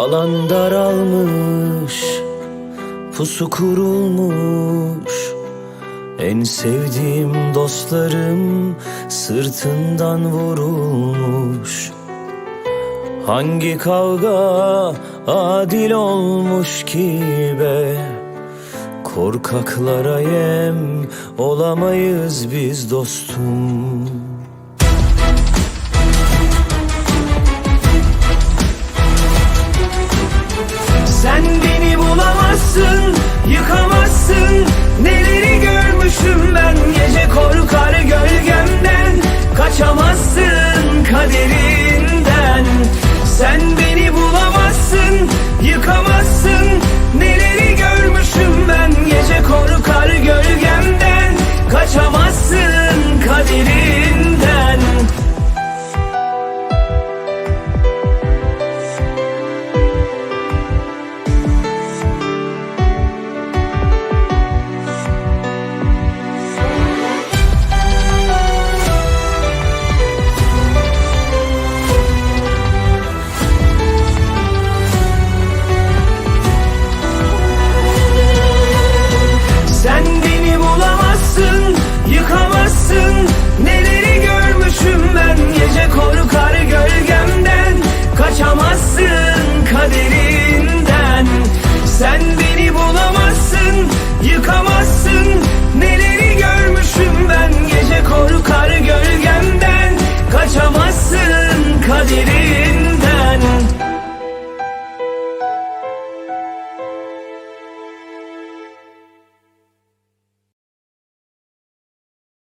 Alan daralmış Pusu kurulmuş. En sevdiğim dostlarım Sırtından vurulmuş. Hangi kavga adil olmuş ki be? Korkaklara yem olamayız biz dostum kaderinden Sen beni bulamazsın, yıkamazsın. Neleri görmüşüm ben gece korkar gölgemden. Kaçamazsın kaderinden 你的雨